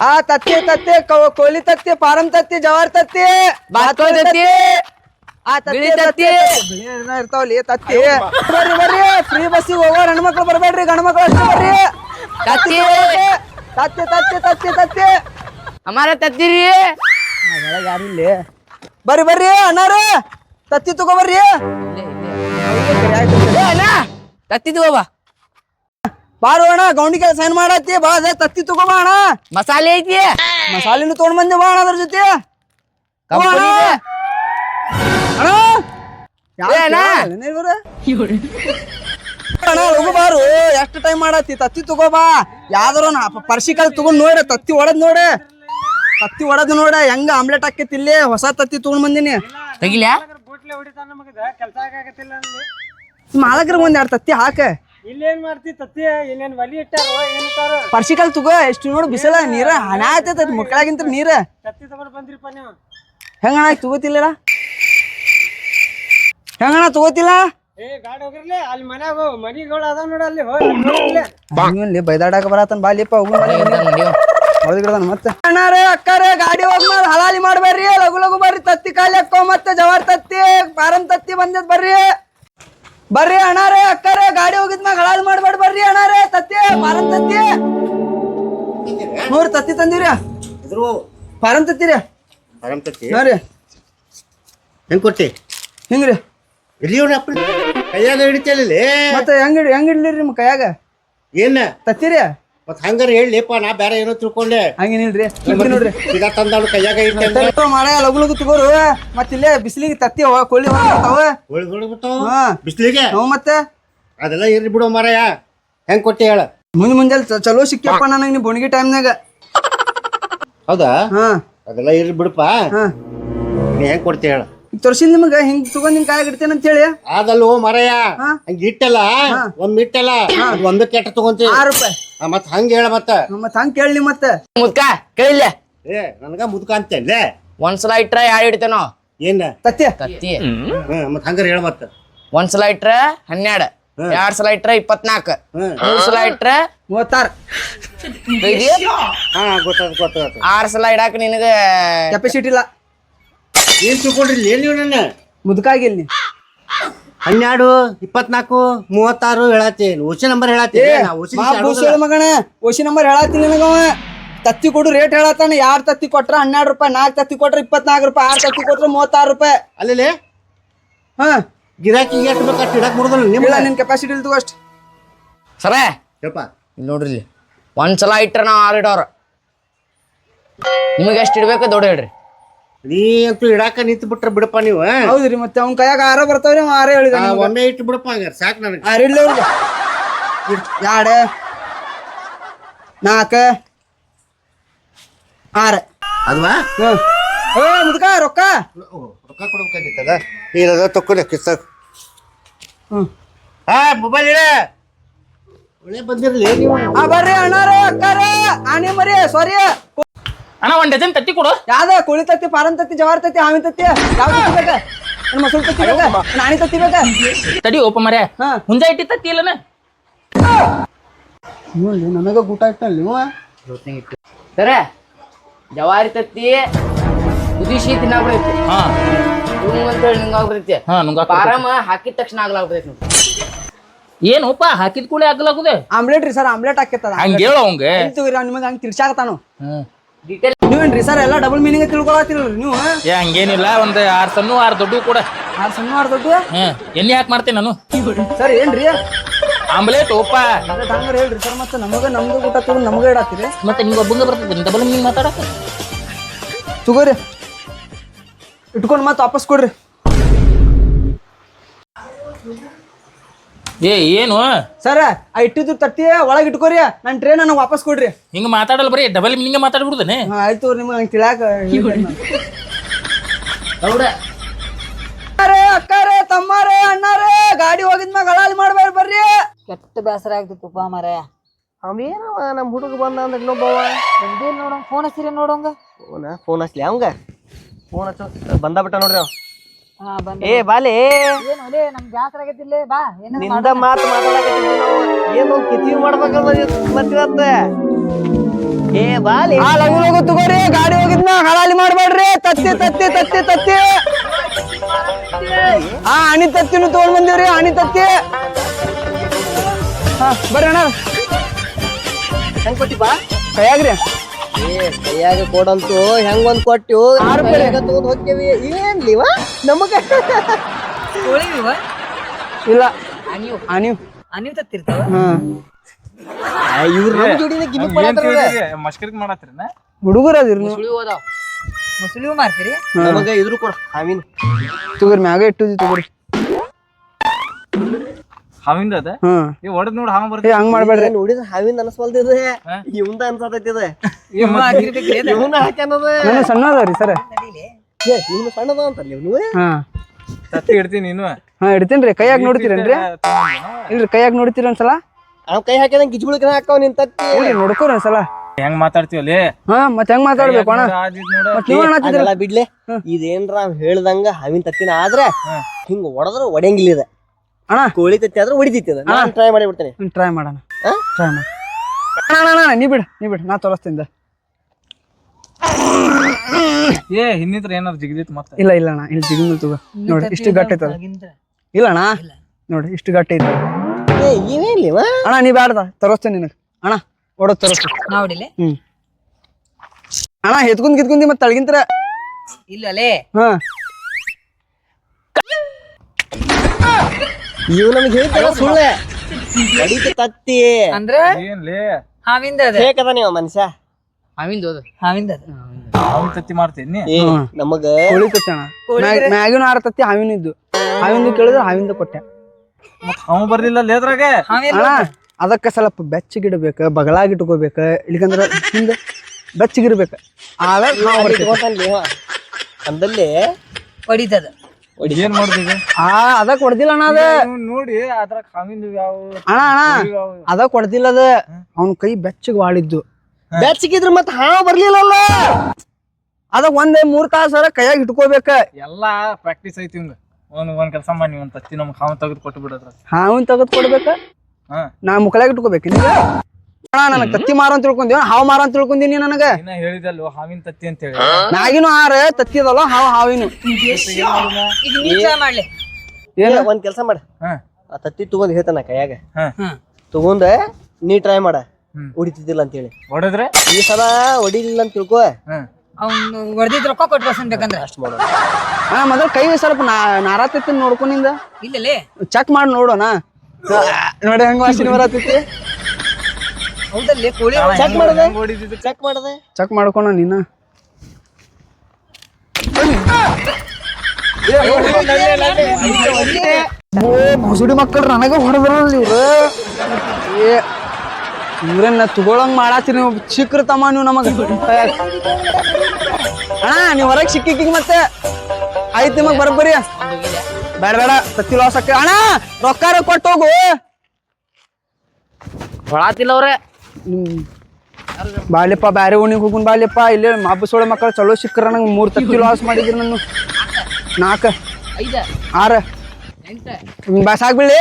ಆ ತತ್ತಿ ತತ್ತಿ ಕೋ- ಕೋಳಿ ತತ್ತಿ ಪಾರಂ ತತ್ತಿ ಜವಾರ್ ತತ್ತಿ ಬಾತ್ಕೋಳಿ ತತ್ತಿ. ಆ ತತ್ತಿ ಬಿಳಿ ತತ್ತಿ. ತತ್ತಿ. ಬಿಳಿ ಏನೋ ಇರ್ತಾವಲ್ಲಿ ತತ್ತಿ. ಬರ್ರಿ ಬರ್ರಿ. ಫ್ರೀ ಬಸ್ಸಿಗೆ ಹೋಗೋ ಹೆಣ್ಮಕ್ಳು ಬರ್ಬೇಡ್ರಿ ಗಂಡ್ಮಕ್ಳು ಅಷ್ಟೇ ಬರ್ರಿ. ತತ್ತಿ. ತತ್ತಿ ತತ್ತಿ. ತತ್ತಿ ತತ್ತಿ ಅಮಾರ ತತ್ತಿರಿ ಒಳಗೆ ಯಾರು ಇಲ್ಲಿ? ಬರ್ರಿ ಬರ್ರಿ. ಅಣ್ಣಾರ ತತ್ತಿ ತಗೋ ಬರ್ರಿ. ತತ್ತಿ ತಗೋಬಾ. ಬಾರು ಅಣ್ಣ ಕೆಲಸ ಸೈನ್ ಮಾಡತ್ತಿ ಬಾ ಅದೇ ತತ್ತಿ ತಗೋಬಾಣ ಅಣ್ಣ. ಮಸಾಲೆ ಐತಿ? ಮಸಾಲಿನ ತೊಗೊಂಡ್ ಬಂದೆ ಬಾ ಅಣ್ಣ ಅದ್ರ ಜೊತೆ. ಕಂಪನಿ ಅಣ್ಣ. ಅಣ್ಣ. ಏ ಅಣ್ಣ? ಯಾರ್ ಇವ್ರು? ಅಣ್ಣ ಲಗು ಬಾರು. ಎಷ್ಟು ಟೈಮ್ ಮಾಡತ್ತಿ? ತತ್ತಿ ತಗೋಬಾ ಯಾವ್ದಾರ ಪರ್ಸಿಕಾಲ್ ತಗೊಂಡ್ ನೋಡ ತತ್ತಿ ಒಡದ್ ನೋಡ. ತತ್ತಿ ಒಡದ್ ನೋಡ ಹೆಂಗ ಆಮ್ಲೆಟ್ ಹಾಕೈತಿ ಇಲ್ಲಿ? ಹೊಸ ತತ್ತಿ ತಗೊಂಡ್ ಬಂದಿನಿ. ತೆಗಿಲ್ಯಾ? ಬೋಟ್ಲೆ ಹೊಡಿತಾನ ನಮಗದ ಕೆಲಸ ಆಗತ್ತಿಲ್ಲ ಅಲ್ಲಿ ಮಾಲಕ್ರ ಒಂದ್ ಎರಡ್ ತತ್ತಿ ಹಾಕ. ಇಲ್ಲೇನ್ ಮಾಡ್ತಿ ತತ್ತಿ? ಇಲ್ಲೇನ್ ಒಲಿ ಇಟ್ಟಾರೋ ಏನ್ ಇಟ್ಟಾರೋ? ಪರ್ಸಿಕಾಲ್ ತಗೋ ಎಷ್ಟು ನೋಡು ಬಿಸಿಲ ನೀರ ಹಣ ಆಯ್ತದ ಮುಕ್ಕಳಾಗಿಂತ ನೀರ. ತತ್ತಿ ತಗೊಂಡ್ ಬಂದ್ರಿಪ್ಪ ನೀವು. ಹೆಂಗಣ ತಗೋತಿಲ್ಲ ಹೆಂಗಣ ತಗೋತಿಲ್ಲ? ಏ ಗಾಡಿ ಹೋಗಿರ್ಲಿ ಅಲ್ಲಿ ಮನ್ಯಾಗ ಮನಿಗಳು ಅದಾವ ನೋಡ ಅಲ್ಲಿ. ಹೋಗಿ ಬೈದಾಡಕ ಬರತನ್ ಬಾಲಿಪ್ಪ ಹೋಗು ಹೊಡೆದ್ಬಿಡದನ್ ಮತ್ತೆ. ಅಣ್ಣಾರೇ ಅಕ್ಕಾರೇ ಗಾಡಿ ಹೋಗ್ಮಾರ ಹಲಾಲಿ ಮಾಡ್ಬೇಡ್ರಿ ಲಗು ಲಗು ಬರ್ರಿ ತತ್ತಿ ಕಾಲಿ ಹಾಕೋ ಮತ್ತೆ ಜವಾರ್ ತತ್ತಿ ಪಾರಂ ತತ್ತಿ ಬಂದದ್ ಬರ್ರಿ. ಬರ್ರಿ ಅಣ್ಣಾರೇ ಅಕ್ಕಾರೆ ಗಾಡಿ ಹೋಗಿದ್ ಮ್ಯಾಗ ಹಳಾದ್ ಮಾಡ್ಬೇಡ ಬರ್ರಿ ಅಣ್ಣಾರೇ ತತ್ತಿ ಮಾರನ್ ತತ್ತಿ. ನೋಡ್ರಿ ತತ್ತಿ ತಂದಿರಿ. ಇದ್ರು. ಪಾರಂ ತತ್ತಿರಿ ಆರಾಮ್ ತತ್ತಿ. ನೋಡ್ರಿ ಹೆಂಗ್ ಕೊಟ್ಟಿ? ಹಿಂಗ್ರಿ ಇಲ್ಲಿ ಅಪ್ಪ ಕೈಯಾಗ ಹಿಡಿತಲ್ಲಿ ಮತ್ತೆ ಹೆಂಗ್ ಹಿಡಿ ಹೆಂಗ್ ಹಿಡ್ಲಿರಿ ನಿಮ್ ಕೈಯಾಗ? ಏನ? ತತ್ತಿರಿ ಮತ್ ಹಂಗಾರ ಹೇಳಿಪ್ಪ ನಾ ಬೇರೆ ಏನೋ ತಿಳ್ಕೊಂಡೆ. ಹಂಗೇನಿಲ್ರಿ ನೋಡ್ರಿ. ಈಗ ತಂದಾಳು ಕೈಯಾಗ ಇಟ್ಟೆ ಮಾಡ ಲಗು ಲಗು ತಗೋರು. ಮತ್ತ ಇಲ್ಲೇ ಬಿಸಿಲಿಗೆ ತತ್ತಿ ಅವ ಕೊಳ್ಳಿ ಹೊರತಾವ ಹೊಳ್ ಹೊಳ್ಬಿಟ್ಟು ಹಾ. ಬಿಸ್ಲಿಗೆ? ನಾವು ಮತ್ತೆ? ಅದೆಲ್ಲ ಇರ್ರಿ ಬಿಡು ಮಾರಾಯ. ಹೆಂಗ್ ಕೊಟ್ಟಿ ಹೇಳ? ಮುಂದ್ ಮುಂಜಾನೆ ಚ- ಚಲೋ ಸಿಕ್ಕಪ್ಪ ನನಗೆ ನೀ ಬುಣಗಿ ಟೈಮ್ನಾಗ ಹೌದಾ? ಹಾ. ಅದೆಲ್ಲ ಇರ್ರಿ ಬಿಡಪ್ಪ ಹಾ. ನೀ ಹೆಂಗ್ ಕೊಡ್ತಿ ಹೇಳ? ತೋರ್ಸಿದ್ ನಿಮ್ಗ ಹಿಂಗ್ ತಗೊಂಡ್ ನಿನ್ ಕಾಯಾಗ ಇಡ್ತೇನೆ ಅಂತ ಹೇಳಿ. ಅದಲ್ಲ ಓ ಮರಯ್ಯ ಹಂಗ ಇಟ್ಟಲ್ಲ ಒಂದ್ ಇಟ್ಟಲ್ಲ ಅದ್ ಕೆಟ್ಟ ತಗೊಂತಿ ಆರು ರೂಪಾಯಿ. ಮತ್ ಹಂಗ ಹೇಳ ಮತ್ತ. ಮತ್ ಹಂಗ ಕೇಳಿ ಮತ್ತೆ. ಮುದ್ಕ ಕೇಳಿಲ್ಲ? ಏ ನನ್ಗ ಮುದ್ಕ ಅಂತೇನೆ ಒಂದ್ಸಲ ಇಟ್ರ ಯಾರು ಹಿಡಿತೇನೋ? ಏನ? ತತ್ತಿ. ತತ್ತಿ. ಮತ್ ಹಂಗಾರ ಹೇಳ ಮತ್ತ. ಒಂದ್ಸಲ ಇಟ್ರ ಹನ್ನೆರಡ್ ಎರಡ್ ಸಲ ಇಟ್ರ ಇಪ್ಪತ್ನಾಲ್ಕು ಹ್ಮ್. ಮೂರ್ ಸಲ ಇಟ್ರ ಮೂವತ್ತಾರು. ಆರ್ ಸಲ ಇಡಾಕ ನಿನಗ ಕೆಪಾಸಿಟಿ ಇಲ್ಲ. ಏನ್ ತಿಳ್ಕೊಂಡ್ರಿ ಏನ್ ನೀವು ನನ್ನ? ಮುದ್ಕಾಗಿಲ್ಲ ಹನ್ನೆರಡು ಇಪ್ಪತ್ನಾಲ್ಕು ಮೂವತ್ತಾರು ಹೇಳತ್ತೀನಿ ಓಸಿ ನಂಬರ್ ಹೇಳತ್ತಿ. ಮಗಣ ಓಸಿ ನಂಬರ್ ಹೇಳತ್ತೀನಿ ನನಗವ. ತತ್ತಿ ಕೊಡು ರೇಟ್ ಹೇಳತ್ತಾನ. ಯಾರು ತತ್ತಿ ಕೊಟ್ರ? ಹನ್ನೆರಡು ರೂಪಾಯಿ. ನಾಲ್ಕು ತತ್ತಿ ಕೊಟ್ರ ಇಪ್ಪತ್ನಾಲ್ಕು ರೂಪಾಯಿ. ಆರು ತತ್ತಿ ಕೊಟ್ರ ಮೂವತ್ತಾರು ರೂಪಾಯಿ. ಅಲ್ಲಿ ಹಾ. ಗಿರಾಕಿ ಎಷ್ಟು ಬೇಕು ಅಷ್ಟು ಇಡಕ್ ಮುಡ್ದಲ್ಲ ನಿಮ್ಮಿಲ್ಲ ನಿಮ್ಮ ನಿನ್ ಕೆಪಾಸಿಟಿ ಇಲ್ದು ಅಷ್ಟು. ಸರ ಹೇಳಪ್ಪ. ಇಲ್ಲಿ ನೋಡ್ರಿ ಇಲ್ಲಿ. ಒಂದ್ಸಲ ಇಟ್ರ ನಾವು ಆರು ಇಡೋರು. ನಿಮಗೆ ಎಷ್ಟು ಇಡ್ಬೇಕು ದೊಡ್ಡ ಹೇಳ್ರಿ. ನೀ ಅಂತೂ ಇಡಾಕ ನಿಂತು ಬಿಟ್ರ ಬಿಡಪ್ಪ ನೀವು ಹೌದ್ರಿ ಮತ್ತೆ ಅವ್ನ ಕೈಯಾಗ ಆರ ಬರ್ತಾವ್ರಿ ಅವ ಆರ ಹೇಳಿದ ಆ, ಒಮ್ಮೆ ಇಟ್ಟು ಬಿಡಪ್ಪ ಹಂಗಾರ ಸಾಕು ನನಗೆ. ಆರ ಇಡ್ಲಿ ಅವ್ರಿಗೆ ಎರಡು ನಾಲ್ಕ ಆರ ಅಲ್ವಾ? ಹ್ಮ್ ಏ ಮುದ್ಕ ರೊಕ್ಕ? ರೊಕ್ಕ ಕೊಡ್ಬೇಕಾಗಿತ್ತದ ಏನದ ತಕ್ಕೊಲೆ ಕಿಸ್ತಾಗ ಹ್ಮ್. ಹಾ ಮೊಬೈಲ್ ಇಡ. ಒಳ್ಳೆ ಬಂದಿರ್ಲಿ ನೀವು. ಆ ಬರ್ರಿ ಅಣ್ಣಾರ ಅಕ್ಕಾರ ಆನೆ ಮರಿ ಸಾರಿ ಅಣ್ಣ ಒಂದ್ ಡಜನ್ ತತ್ತಿ ಕೊಡು. ಯಾವ್ದ ಕೋಳಿ ತತ್ತಿ ಪಾರನ್ ತತ್ತಿ ಜವಾರ್ ತತ್ತಿ ಹಾವಿನ ತತ್ತಿ ಯಾವ ತತ್ತಿ ಬೇಕ? ನನ್ ಮಸೂಲ್ ತತ್ತಿ ಬೇಕ? ನನ್ ಆಣಿ ತತ್ತಿ ಬೇಕ? ತಡಿ ಓಪ ಮರೆ ಹಾ. ಮುಂಜಾ ಇಟ್ಟಿ ತತ್ತಿ ಇಲ್ಲನ? ನೋಡಿ ನನಗ ಇಟ್ಟಲ್ಲಿ ನೀವು ಸರ ಜವಾರಿ ತತ್ತಿ ಕುದಿಸಿ ತಿನ್ನಾಗ್ಬಿಡೈತಿ. ಹಾ. ಹ್ಮ್ ಅಂತೇಳಿ ನಿಂಗಾಗ್ಬಿಡೈತಿ. ಹಾ ನುಂಗ ಪಾರಮ ಹಾಕಿದ ತಕ್ಷಣ ಆಗ್ಲಾಗ್ಬಿಡೈತಿ ಏನೋಪ ಹಾಕಿದ ಕೂಡ ಆಗ್ಲಾಗುದೆ ಆಮ್ಲೆಟ್ ರೀ ಸರ್ ಆಮ್ಲೆಟ್ ಹಾಕಿತ್ತದ ಹಂಗ ಹೇಳು ಅವಂಗ. ನಿಮಗೆ ಹಂಗೆ ತಿಳ್ಸಾಕತ್ತಾನು ಹ್ಮ್. ಡೀಟೇಲ್ ನೀವೇನ್ರಿ ಸರ್ ಎಲ್ಲ ಡಬಲ್ ಮೀನಿಂಗ್ ತಿಳ್ಕೊಳತ್ತಿರಲ್ರಿ ನೀವು ಏ ಹಂಗೇನಿಲ್ಲ ಒಂದು ಆರು ಸಣ್ಣ ಆರು ದೊಡ್ಡ ಕೂಡ. ಆರು ಸಣ್ಣ ಆರು ದೊಡ್ಡ? ಹ್ಮ್ ಎಣ್ಣೆ ಹಾಕಿ ಮಾಡ್ತೀನಿ ನಾನು. ಸರ್ ಏನ್ರಿ? ಆಮ್ಲೆಟ್ ಓಪ. ಹಂಗಾರ ಹೇಳ್ರಿ ಸರ್ ಮತ್ತೆ ನಮಗ ನಮ್ದು ಊಟ ತಗೊಂಡು ನಮಗ ಇಡತ್ತೀರಿ? ಮತ್ತೆ ನಿಮ್ಗೆ ಒಬ್ಬಂಗ ಬರ್ತದೆ ಡಬಲ್ ಮೀನಿಂಗ್ ಮಾತಾಡಕ ತಗೋರಿ. ಇಟ್ಕೊಂಡು ಮತ್ತೆ ವಾಪಸ್ ಕೊಡ್ರಿ. ಏ ಏನು? ಸರ್ ಆ ಇಟ್ಟಿದ್ದು ತಟ್ಟಿ ಒಳಗೆ ಇಟ್ಕೋರಿ ನನ್ನ ಟ್ರೈನ್ ನನಗೆ ವಾಪಸ್ ಕೊಡ್ರಿ. ಹಿಂಗ ಮಾತಾಡಲ್ಲ ಬರೀ ಡಬಲ್ ಮೀನಿಂಗ್ ಮಾತಾಡ್ಬಿಡ್ದೇನೆ ಹಾ ಆಯ್ತು ನಿಮ್ಗೆ ಹಂಗೆ ತಿಳಾಕ ಹೌದ ಅರೆ ಅಕ್ಕಾರೆ ತಮ್ಮಾರೆ ಅಣ್ಣಾರೆ ಗಾಡಿ ಹೋಗಿದ್ಮ್ಯಾಗ ಹಳಾಲಿ ಮಾಡ್ಬೇಡ ಬರ್ರಿ. ಕೆಟ್ಟ ಬೇಸರ ಆಗ್ತಿತ್ತಪ್ಪ ಮರ. ಅವೇನವ ನಮ್ಮ ಹುಡುಗ ಬಂದ ಅಂದ್ರೆ ಇನ್ನೊಬ್ಬವ ಬಂದಿಲ್ಲ ನೋಡಂಗ ಫೋನ್ ಹಚ್ಚಿರಿ ನೋಡಂಗ ಫೋನ್ ಫೋನ್ ಹಚ್ಲಿ ಅವಂಗ? ಫೋನ್ ಹಚ್ಚ ಬಂದ ಬಿಟ್ಟ ನೋಡ್ರಿ ಅವ. ಏ ಬಾಲೆ. ಏನು ನಮ್ ಬಾ ನಿಂದ ಮಾತು ಮಾತಾಡಕತ್ತಿದ್ವಿ ನಾವು. ಏನು ಕಿತ್ವಿ ಮಾಡ್ಬೇಕಲ್ಲ ಇವತ್ತು? ಏ ಬಾಲೆ. ಆ ಲಗು ಲಗು ತಗೋರಿ ಗಾಡಿ ಹೋಗಿದ್ನ ಹಳಾಲಿ ಮಾಡ್ಬೇಡ್ರಿ. ತತ್ತಿ ತತ್ತಿ ತತ್ತಿ ತತ್ತಿ. ಆ ಅಣಿ ತತ್ತಿನ ತಗೊಂಡ್ ಬಂದಿವ್ರಿ ಅಣಿ ತತ್ತಿ. ಹಾ ಬರ್ರಿ ಅಣ್ಣ. ಹೆಂಗ್ ಕೊಟ್ಟಿಪ್ಪ ಕೈಯಾಗ್ರಿ. ಏ ಕೈಯಾಗ ಕೊಡಂತು ಹೆಂಗ್ ಒಂದ್ ಕೊಟ್ಟು ಆರು ರೂಪಾಯಿ. ತಗೊಂಡ್ ಹೋಗ್ತೇವಿ ಏನ್ಲಿವ ನಮಗ? ಇಲ್ಲ. ಅನಿವ್ ಅನಿವ್ ತತ್ತಿರ್ತಾವ? ಹಾ. ಇವ್ರ ಜೋಡಿನ ಮಸ್ಕರಿಕ್ ಮಾಡತ್ತೀರನ? ಹುಡುಗರ ಅದಿರಿ ನೀವು? ಮುಸುಳಿವು ಮಾರ್ತೀರಿ? ನಮಗ ಇದ್ರು ಕೊಡ ಹಾವಿನ ತಗೋರಿ ಮ್ಯಾಗ ಇಟ್ಟು ತಗೋರಿ. ಹಾವಿಂದ ಅದ? ಈ ಹೊಡೆದ್ ನೋಡ್ ಹಾವ ಹಂಗ್ ಮಾಡ್ಬೇಡ್ರಿ. ನೋಡಿದ್ರ ಅನಸ್ವಲ್ದಿದೆ. ಇವಂದ ಇದೆ. ಇವನ ಹಾಕ್ಯಾನದ? ನಾನು ಸಣ್ಣ ಅದಾವ್ರಿ ಸರ್. ಏ ನೀನು ಸಣ್ಣದ ಅಂತಲ್ಲ ಇವನು? ಹಾ. ತತ್ತಿ ಇಡ್ತೀನಿ ನೀನು. ಹಾ ಇಡ್ತೀನ್ರಿ ಕೈಯಾಗ ನೋಡ್ತೀರೇನ್ರಿ? ಇಲ್ರಿ ಕೈಯಾಗ ನೋಡ್ತೀರಿ ಒಂದ್ಸಲ? ಅವ್ ಕೈ ಹಾಕಿದಂಗೆ ಗಿಜ್ಬುಳಕನ ಹಾಕಾವ ನಿನ್ ತತ್ತಿ. ನೋಡ್ಕೋರಿ ಒಂದ್ಸಲ. ಹೆಂಗ್ ಮಾತಾಡ್ತೀವಲ್ಲಿ? ಹಾ ಮತ್ ಹೆಂಗ್ ಮಾತಾಡ್ಬೇಕು ಅಣ್ಣ? ಮತ್ ನೀವ್ ಅನ್ನತ್ತಿದ್ರಿ ಅದೆಲ್ಲ ಬಿಡ್ಲೆ. ಇದೇನ್ರ ಹೇಳ್ದಂಗ ಹಾವಿನ ತತ್ತಿನ ಆದ್ರೆ ಹಿಂಗ ಒಡದ್ರ ಒಡೆಯಂಗಿಲ್ಲ ಇದೆ. ಅಣ್ಣ. ಕೋಳಿ ತತ್ತಿ ಆದ್ರೆ ಹೊಡಿತೈತಿ ಅದ. ನಾನ್ ಟ್ರೈ ಮಾಡಿ ಬಿಡ್ತೇನೆ ಟ್ರೈ ಮಾಡೋಣ. ಟ್ರೈ ಮಾಡಿ. ಅಣ್ಣ ಅಣ್ಣ, ಅಣ್ಣ ನೀ ಬಿಡ್ ನೀ ಬಿಡ್. ನಾ ತೋರಿಸ್ತೀನಿ ಏ ಹಿಂದಿತ್ರ ಏನಾರ ಜಿಗಿದಿತ್ತು ಮತ್ತೆ? ಇಲ್ಲ ಇಲ್ಲ ಅಣ್ಣ ಇಲ್ಲಿ ಜಿಗಿಮಲ್ ತಗೋ. ನೋಡಿ ಇಷ್ಟು ಗಟ್ಟಿ ಐತದ ಇಲ್ಲ ಅಣ್ಣ ನೋಡಿ ಇಷ್ಟು ಗಟ್ಟಿ ಐತೆ ಏ ಇವೇನ್ಲಿ ವಾ ಅಣ್ಣ ನೀ ಬ್ಯಾಡ್ದ ತೋರಿಸ್ತೇನೆ ನಿನಗೆ. ಅಣ್ಣ ಓಡೋ ತೋರಿಸ್ತೀನಿ ನೋಡಿಲೆ ಹ್ಮ್. ಅಣ್ಣ ಎತ್ಕೊಂಡ್ ಕಿತ್ಕೊಂಡಿ ಮತ್ತೆ ತಳಗಿಂತರ? ಇಲ್ಲಲೇ ಹಾ. ಇವ್ ನಮ್ಗೆ ಹೇಳ್ತಾರ ಸುಳ್ಳೆ. ಹೊಡಿತ ತತ್ತಿ ಅಂದ್ರೆ? ಏನ್ಲೇ? ಹಾವಿಂದ ಅದ. ಹೇಗದ ನೀವು ಮನುಷ್ಯ? ಹಾವಿಂದ ಹೋದ ಹಾವಿಂದ ಅದ. ಹಾವಿನ ತತ್ತಿ ಮಾಡ್ತೀನಿ ಏ ನಮಗ ಕೋಳಿ ತತ್ತಿ ಅಣ್ಣ. ಮ್ಯಾಗ್- ಮ್ಯಾಗಿನ ಆರ ತತ್ತಿ ಹಾವಿನ ಇದ್ದು ಹಾವಿಂದ ಕೇಳಿದ್ರೆ ಹಾವಿಂದ ಕೊಟ್ಟೆ. ಮತ್ ಹಾವು ಬರ್ಲಿಲ್ಲ ಲೇದ್ರಾಗ ಹಾವಿನ ಅಣ್ಣ ಅದಕ್ಕೆ ಸ್ವಲ್ಪ ಬೆಚ್ಚಗಿಡ್ಬೇಕು ಬಗಳಾಗಿ ಇಟ್ಕೋಬೇಕ ಇಲ್ಲಿಕಂದ್ರೆ ಹಿಂದೆ ಬೆಚ್ಚಗಿರ್ಬೇಕು ಬರ್ತೈತಿ. ಇಟ್ಕೊಂತಾನ್ಲಿ ಇವ. ಅಂದಲ್ಲಿ ಹೊಡಿತದ. ಏನ್ ಮಾಡುದೀಗ ಆ ಅದಕ್ಕೆ ಹೊಡೆದಿಲ್ಲ ಅಣ್ಣ ಅದ. ನೋಡಿ ಅದ್ರಾಗ ಹಾವಿಂದ ಯಾವ ಅಣ್ಣ ಅಣ್ಣ ಅದ ಕೊಡ್ದಿಲ್ಲ ಅದ. ಅವನ್ ಕೈ ಬೆಚ್ಚಗ್ ವಾಳಿದ್ದು. ಬೆಚ್ಚಗಿದ್ರ ಮತ್ತೆ ಹಾವ ಬರ್ಲಿಲ್ಲಲ್ಲ? ಅದ ಒಂದ್ ಮೂರ್ ತಾಸರ ಕೈಯಾಗ ಇಟ್ಕೋಬೇಕ ಎಲ್ಲಾ ಪ್ರಾಕ್ಟೀಸ್ ಐತಿ ಹಿಂಗ ಒಂದ್ ಒಂದ್ ಕೆಲಸ ಮಾಡಿ ಒಂದ್ ತತ್ತಿ ನಮ್ಗೆ ಹಾವು ತೆಗೆದು ಕೊಟ್ಟು ಬಿಡದ್ರ ಹಾವಿನ ತೆಗೆದು ಕೊಡ್ಬೇಕ? ಹಾ. ನಾ ಮುಕ್ಕಲಾಗ ಇಟ್ಕೋಬೇಕು ಅಣ್ಣ ನನಗ್ ತತ್ತಿ ಮಾರ ಅಂತ ತಿಳ್ಕೊಂಡಿ ಹಾವು ಮಾರ ಅಂತ ತಿಳ್ಕೊಂದಿನಿ ನನಗ. ಇನ್ನ ಹೇಳಿದಲ್ವ ಹಾವಿನ ತತ್ತಿ ಅಂತ ಹೇಳಿ. ನಾಗಿನ ಹಾರ ತತ್ತಿ ಅದಲ್ಲ ಹಾವು ಹಾವಿನ. ಈಗ ಮಾಡ್ಲಿ ಏನ? ಒಂದ್ ಕೆಲಸ ಮಾಡ. ಹಾ. ಆ ತತ್ತಿ ತಗೊಂಡ್ ಹೇಳ್ತಾನ ಕೈಯಾಗ. ತಗೊಂಡ ನೀ ಟ್ರೈ ಮಾಡ. ಹೊಡಿತಿದ್ದಿಲ್ಲ ಅಂತ ಅಂತೇಳಿ. ಹೊಡೆದ್ರೆ? ಈ ಸಲ ಹೊಡಿಲಿಲ್ಲ ಅಂತ ತಿಳ್ಕೊ. ಅವ್ನು ಹೊಡೆದಿದ್ ರೊಕ್ಕ ಕೊಟ್ಟು ಬರ್ಸನ್ಬೇಕಂದ್ರ ಅಷ್ಟ್ ಮಾಡ ಅಣ್ಣ ಮೊದಲ ಕೈ ಸ್ವಲ್ಪ ನಾ ನಾರಾತೈತಿ ನೋಡ್ಕೊಂಡಿಂದ ಇಲ್ಲಲೇ ಚೆಕ್ ಮಾಡಿ ನೋಡೋಣ ನೋಡಿ ಹೆಂಗ ವಾಸನೆ ಬರತೈತಿ ಹೌದಲ್ಲೇ ಕೋಳಿ ಚೆಕ್ ಮಾಡದೆ ಚೆಕ್ ಮಾಡದೆ ಚೆಕ್ ಮಾಡ್ಕೊಣ ನೀನ ಮುಸುಡಿ ಮಕ್ಕಳು ನನಗ ಹೊಡೆದ್ರಲ್ಲ ಇವ್ರು ಏ ಇವ್ರನ್ನ ತಗೊಳಂಗ್ ಮಾಡಾತಿರಿ ನೀವು. ಚಿಕ್ರ ತಮ್ಮ ನೀವು ನಮಗ. ಅಣ್ಣ ನೀವು ಹೊರಗ್ ಸಿಕ್ಕಿಕ್ಕಿ ಮತ್ತೆ. ಆಯ್ತು ನಿಮಗ್ ಬರಬ್ಬರಿ ಬೇಡ ಬೇಡ ತತ್ತಿ ಲಾಸ್ ಆಕ ಅಣ್ಣ ರೊಕ್ಕಾರ ಕೊಟ್ಟು ಹೋಗು. ಹೊಳಾತಿಲ್ಲ ಅವ್ರೆ. ಬಾಲ್ಯಪ್ಪ ಬ್ಯಾರೆ ಓಣಿಗೆ ಹೋಗುನ್ ಬಾಲ್ಯಪ್ಪ. ಇಲ್ಲೇ ಮಾಪಸೋಳ ಮಕ್ಕಳು ಚಲೋ ಸಿಕ್ಕರ ನಂಗೆ ಮೂರ್ ತತ್ತಿ ಲಾಸ್ ಮಾಡಿದ್ರಿ ನಾನು. ನಾಲ್ಕ ಆರ. ಬಸ್ ಆಗ್ಬಿಡ್ಲಿ